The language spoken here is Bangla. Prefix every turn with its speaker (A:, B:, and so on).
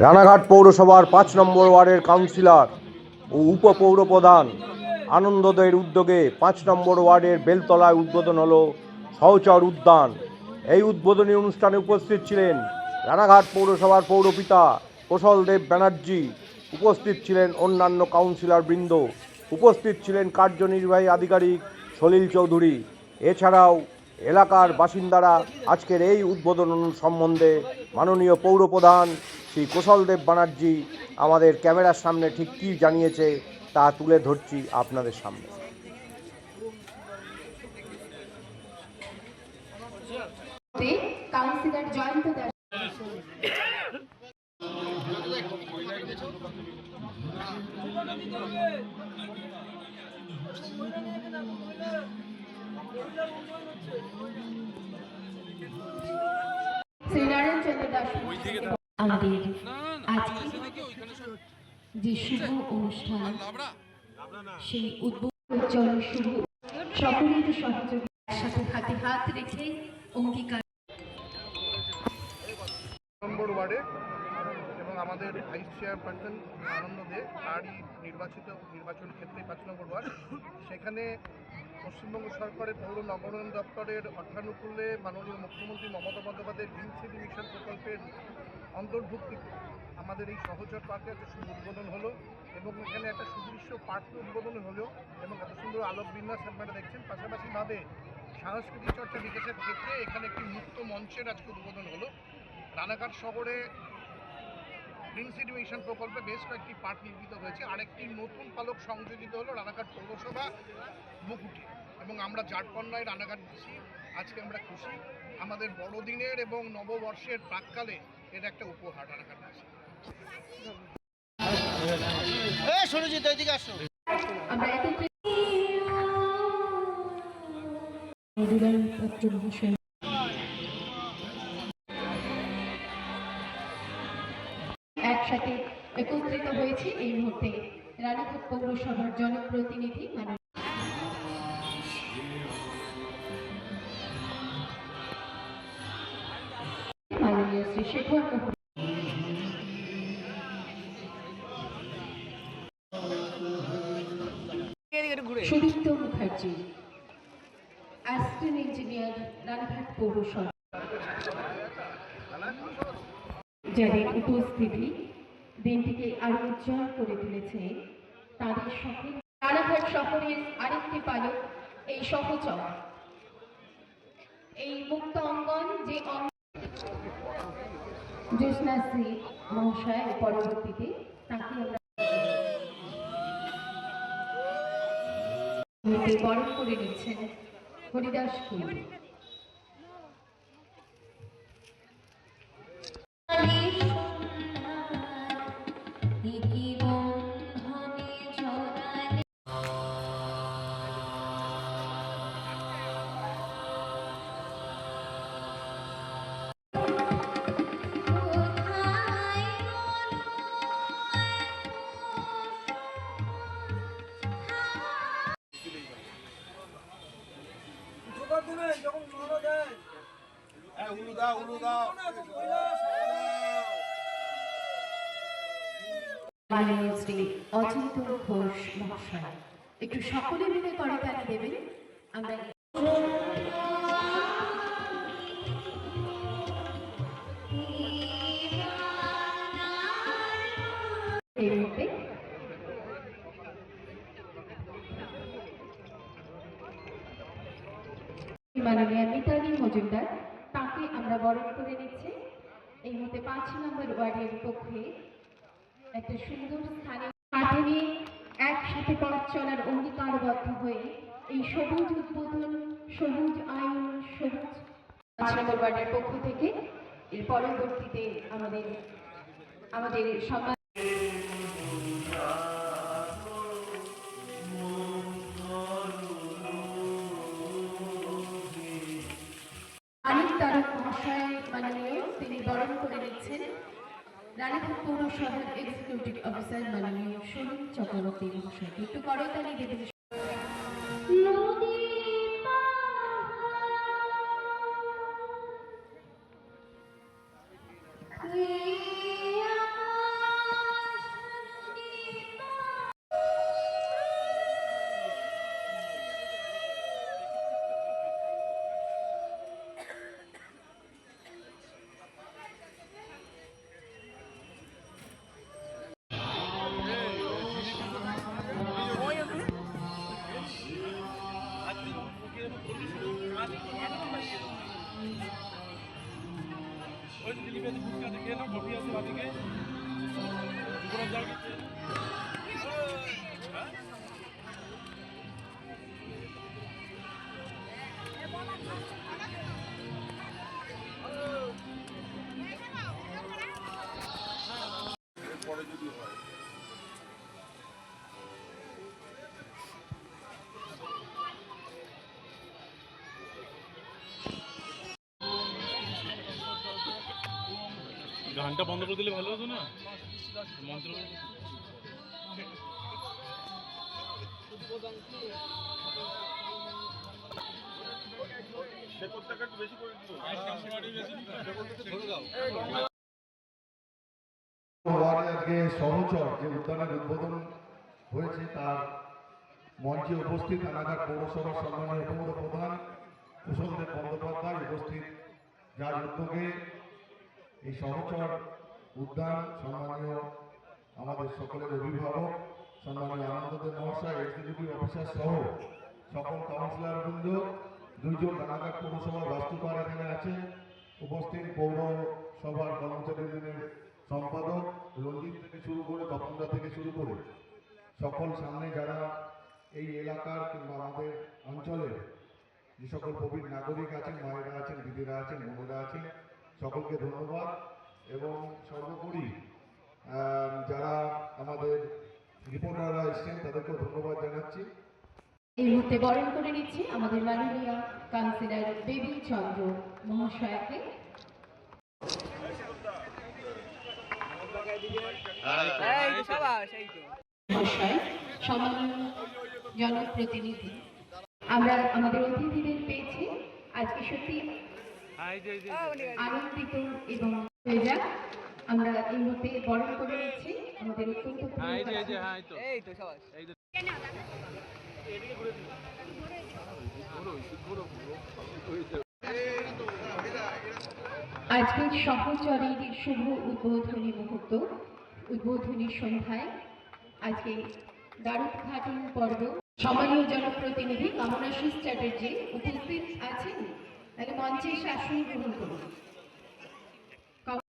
A: রানাঘাট পৌরসভার পাঁচ নম্বর ওয়ার্ডের কাউন্সিলর ও উপপৌরপ্রধান আনন্দদের উদ্যোগে পাঁচ নম্বর ওয়ার্ডের বেলতলায় উদ্বোধন হলো সহচর উদ্যান। এই উদ্বোধনী অনুষ্ঠানে উপস্থিত ছিলেন রানাঘাট পৌরসভার পৌরপিতা কোশল দেব ব্যানার্জি, উপস্থিত ছিলেন অন্যান্য কাউন্সিলর বৃন্দ উপস্থিত ছিলেন কার্যনির্বাহী আধিকারিক সলিল চৌধুরী। এছাড়াও এলাকার বাসিন্দারা আজকের এই উদ্বোধন সম্বন্ধে মাননীয় পৌরপ্রধান শ্রী কোশলদেব ব্যানার্জি আমাদের ক্যামেরার সামনে ঠিক কী জানিয়েছে তা তুলে ধরছি আপনাদের সামনে।
B: দাস। আমাদের আজকে যে শুভ অনুষ্ঠান সেই উদ্বোধন শুভ। সকলের সহযোগিতার সাথে হাতে হাত রেখে অঙ্গীকার।
C: নম্বর ওয়ার্ডে এবং আমাদের ভাইস চেয়ারপারসন আনন্দ দে তারই নির্বাচিত নির্বাচন ক্ষেত্রে পাঁচ নম্বর ওয়ার্ড। সেখানে পশ্চিমবঙ্গ সরকারের পৌর নগরায়ণ দপ্তরের অর্থানুকূলে মাননীয় মুখ্যমন্ত্রী মমতা বন্দ্যোপাধ্যায়ের গ্রিন সিটি মিশন প্রকল্পের অন্তর্ভুক্তিতে আমাদের এই সহচর পার্কে একটা শুভ উদ্বোধন হলো এবং এখানে একটা সুদৃশ্য পার্ক উদ্বোধন হলো এবং এত সুন্দর আলোক বিন্যাস আপনারা দেখছেন। পাশাপাশিভাবে সাংস্কৃতিক চর্চা বিকাশের ক্ষেত্রে এখানে একটি মুক্ত মঞ্চের আজকে উদ্বোধন হলো। রানাঘাট শহরে গ্রিন সিটি মিশন প্রকল্পে বেশ কয়েকটি পার্ক নির্মিত হয়েছে। আরেকটি নতুন পালক সংযোজিত হলো রানাঘাট পৌরসভা মুকুটি। এবং আমরা জাটকন্যায় রানাঘাটবাসী আজকে আমরা খুশি। আমাদের বড়দিনের এবং নববর্ষের প্রাককালে এর একটা উপহার
B: আমরা একত্রে পত্র মহাশয় একসাথে একত্রিত হয়েছে এই মুহূর্তে। রানাঘাট পৌরসভার জনপ্রতিনিধি মানে শেখর সুদীপ্ত মুখার্জি অ্যাসিস্ট্যান্ট ইঞ্জিনিয়ার রানাঘাট পৌরসভা। যাদের উপস্থিতি দিনটিকে আরও উজ্জ্বল করে তুলেছে। তাদের সকল রানাঘাট শহরের আরেকটি পালক, এই সহচর। এই মুক্ত অঙ্গন যে অঙ্গন জ্যোৎস্নাশ্রী মহাশয় পরবর্তীতে তাকে আমরা বরণ করে নিচ্ছেন হরিদাস মাননীয় শ্রী অচিন্ত ঘোষ মহাশয় একটু সকলে মিলে করতালি দেবেন। আমরা এই এই পাঁচ নম্বর ওয়ার্ডের পক্ষে একটা সুন্দর স্থানে মাধ্যমে একসাথে পথ চলার অঙ্গীকারবদ্ধ হয়ে এই সবুজ উদ্বোধন সবুজ আয়ন সবুজ পাঁচ নম্বর ওয়ার্ডের পক্ষ থেকে এর পরবর্তীতে আমাদের আমাদের সম্মান করে রানীপুর পৌরসভার এক্সিকিউটিভ অফিসার মাননীয় সলিম চক্রবর্তী মহাশয়। একটু করতালি দেবেন নদী
D: জিলিপি আছে ফুচকা আছে খেয়ে গানটা বন্ধ করে দিলে ভালো হতো না? মন্ত্র
E: সহচর যে উদ্বোধন হয়েছে, তার মঞ্চে উপস্থিত এলাকার উপস্থিত। যার উদ্যোগে এই সহচর উদ্যান সম্মানীয় আমাদের সকলের অভিভাবক, সম্মানীয় আনন্দদেব মহাশয় এক্সিকিউটিভ অফিসার সহ সকল কাউন্সিলর বৃন্দ, দুইজন রানাঘাট পৌরসভার বাস্তুকার এখানে আছে উপস্থিত পৌরসভার কর্মচারী সম্পাদক রঞ্জিত থেকে শুরু করে তপনদা থেকে শুরু করে সকল সামনে যারা এই এলাকার কিংবা আমাদের অঞ্চলের যে সকল প্রবীণ নাগরিক আছেন, মায়েরা আছেন, দিদিরা আছেন, বোনেরা আছেন সকলকে ধন্যবাদ এবং সর্বোপরি আহ, যারা আমাদের রিপোর্টাররা এসছেন তাদেরকেও ধন্যবাদ জানাচ্ছি।
B: এই মুহূর্তে বরণ করে নিচ্ছি আমাদের মাননীয় কাউন্সিলর বেবি চন্দ্র মহাশয়াকে। জনপ্রতিনিধি আমরা আমাদের অতিথিদের পেয়েছি। আজকে সত্যি আনন্দিত এবং হয়ে যাক। আমরা এই মুহূর্তে বরণ করে নিচ্ছি। আমাদের অত্যন্ত প্রিয় আজকের সহচরের শুভ উদ্বোধনী মুহূর্ত উদ্বোধনী সন্ধ্যায়। আজকে দ্বারুদ্ঘাটন পর্ব। সম্মানীয় জনপ্রতিনিধি কামনাশিস চ্যাটার্জি উপস্থিত আছেন? তাহলে মঞ্চে শাসন গ্রহণ করুন।